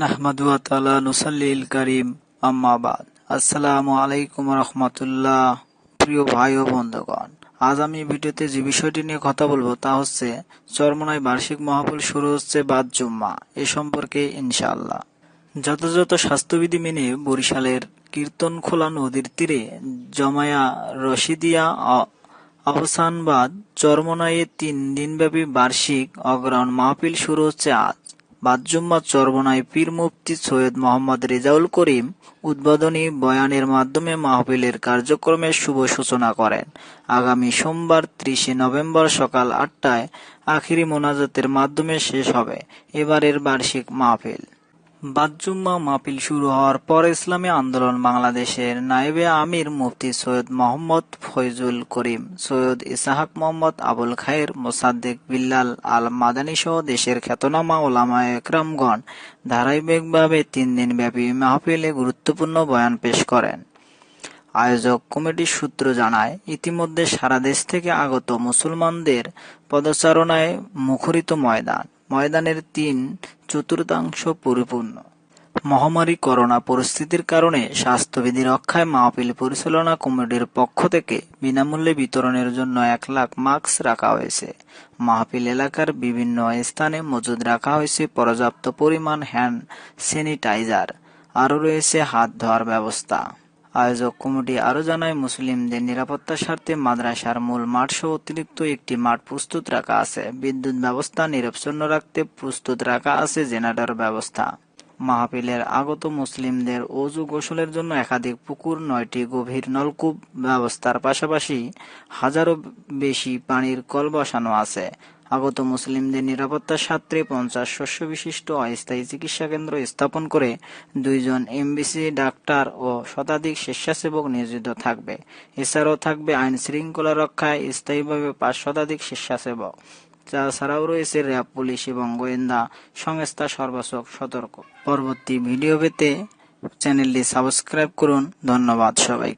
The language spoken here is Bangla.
নাহমাদু তাআলা নুসাল্লিল আম্মাবাদ প্রিয় ভাই ও বন্ধুগণ, আজ আমি ভিডিওতে যে বিষয়টি নিয়ে কথা বলব তা হচ্ছে বার্ষিক শুরু হচ্ছে বাদ জুম্মা। এ সম্পর্কে যথাযথ স্বাস্থ্যবিধি মেনে বরিশালের কীর্তনখোলা নদীর তীরে জমায়া রশিদিয়া অবসানবাদ চরমনায়ে তিন দিনব্যাপী বার্ষিক অগ্রহণ মাহফিল শুরু হচ্ছে আজ। বাদজুম্মা চরবনায় পীর মুফতি সৈয়দ মোহাম্মদ রেজাউল করিম উদ্বোধনী বয়ানের মাধ্যমে মাহফিলের কার্যক্রমের শুভ সূচনা করেন। আগামী সোমবার ত্রিশে নভেম্বর সকাল আটটায় আখিরি মোনাজাতের মাধ্যমে শেষ হবে এবারের বার্ষিক মাহফিল। বাদজুম্মা মাহফিল শুরু হওয়ার পর ইসলামী আন্দোলন বাংলাদেশের নায়েবে আমির মুফতি সৈয়দ মোহাম্মদ ফয়জুল করিম, সৈয়দ ইসাহাক মোহাম্মদ আবুল খায়ের, মোসাদ্দেক বিল্লাল আল মাদানী সহ দেশের খ্যাতনামা ওলামা একরামগণ ধারাবাহিকভাবে তিন দিন ব্যাপী মাহফিলে গুরুত্বপূর্ণ বয়ান পেশ করেন। আয়োজক কমিটির সূত্র জানায়, ইতিমধ্যে সারা দেশ থেকে আগত মুসলমানদের পদচারণায় মুখরিত ময়দান। ময়দানের তিন চতুর্থাংশ পরিপূর্ণ। মহামারী করোনা পরিস্থিতির কারণে স্বাস্থ্যবিধি রক্ষায় মাহফিল পরিচালনা কমিটির পক্ষ থেকে বিনামূল্যে বিতরণের জন্য এক লাখ মাস্ক রাখা হয়েছে। মাহফিল এলাকার বিভিন্ন স্থানে মজুদ রাখা হয়েছে পর্যাপ্ত পরিমাণ হ্যান্ড স্যানিটাইজার। আরও রয়েছে হাত ধোয়ার ব্যবস্থা। আয়োজক কমিটি আরও জানায়, মুসলিমদের নিরাপত্তার স্বার্থে মাদ্রাসার মূল মাঠ সহ অতিরিক্ত একটি মাঠ প্রস্তুত রাখা আছে। বিদ্যুৎ ব্যবস্থা নিরবচ্ছন্ন রাখতে প্রস্তুত রাখা আছে জেনারেটর ব্যবস্থা। মাহফিলের আগত মুসলিমদের অজু গোসলের জন্য একাধিক পুকুর, নয়টি গভীর নলকূপ ব্যবস্থার পাশাপাশি হাজারো বেশি পানির কল বসানো আছে। আগত মুসলিমদের নিরাপত্তার স্বার্থে পঞ্চাশ শস্য বিশিষ্ট অস্থায়ী চিকিৎসা কেন্দ্র স্থাপন করে দুইজন এমবিসি ডাক্তার ও শতাধিক স্বেচ্ছাসেবক নিয়োজিত থাকবে। এছাড়াও থাকবে আইন শৃঙ্খলা রক্ষায় স্থায়ীভাবে পাঁচ শতাধিক স্বেচ্ছাসেবক। তাছাড়াও রয়েছে র্যাব, পুলিশ এবং গোয়েন্দা সংস্থা সর্বাসক সতর্ক। পরবর্তী ভিডিও পেতে চ্যানেলটি সাবস্ক্রাইব করুন। ধন্যবাদ সবাইকে।